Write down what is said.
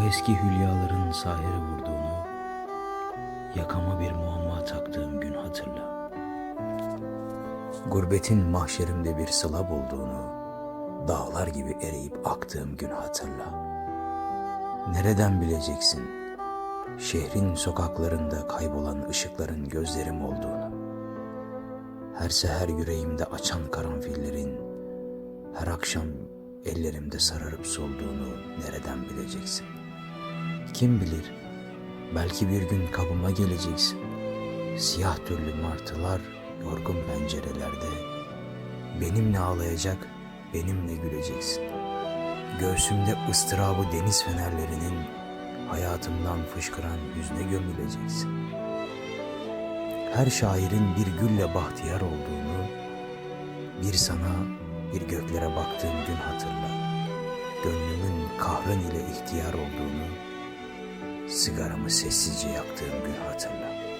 eski hülyaların sahiri vurduğunu, yakama bir muamma taktığım gün hatırla. Gurbetin mahşerimde bir sıla bulduğunu, dağlar gibi eriyip aktığım gün hatırla. Nereden bileceksin, şehrin sokaklarında kaybolan ışıkların gözlerim olduğunu? Her seher yüreğimde açan karanfillerin, her akşam ellerimde sararıp solduğunu nereden bileceksin? Kim bilir, belki bir gün kabıma geleceksin. Siyah türlü martılar yorgun pencerelerde, benimle ağlayacak, benimle güleceksin. Göğsümde ıstırabı deniz fenerlerinin hayatımdan fışkıran yüzüne gömüleceksin. Her şairin bir gülle bahtiyar olduğunu, bir sana bir göklere baktığım gün hatırla. Gönlümün kahrın ile ihtiyar olduğunu, sigaramı sessizce yaktığım gün hatırla.